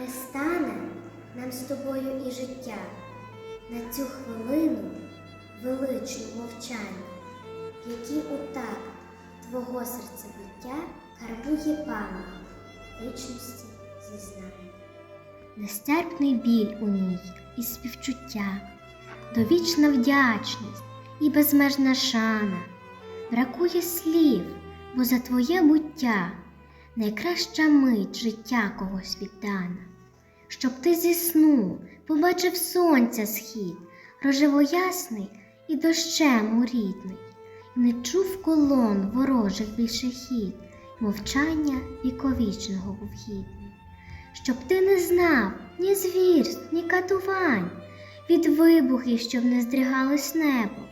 Не стане нам з тобою і життя на цю хвилину величну мовчання, в якій у такт твого серцебиття карбує пам'ять вічності зізнання. Нестерпний біль у ній і співчуття, довічна вдячність і безмежна шана. Бракує слів, бо за твоє буття найкраща мить життя когось віддана. Щоб ти зі сну побачив сонця схід, рожево ясний і дощем урідний, і не чув колон ворожих більше хід, мовчання віковічного був. Щоб ти не знав ні звірств, ні катувань, від вибухів, щоб не здригалось небо,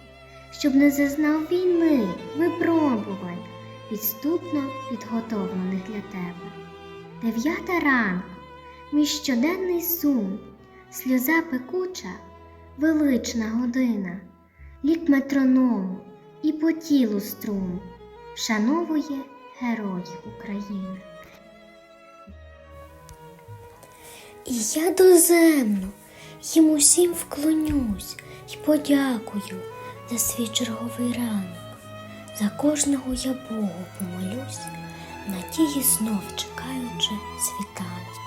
щоб не зазнав війни, випробувань, підступно підготовлених для тебе. Дев'ята ранку, мій щоденний сум, сльоза пекуча, велична година, лік метроному і по тілу струм, вшановує героїв України. І я доземно їм усім вклонюсь і подякую за свій черговий ранок. За кожного я Богу помолюсь, надії знов чекаючи світанок.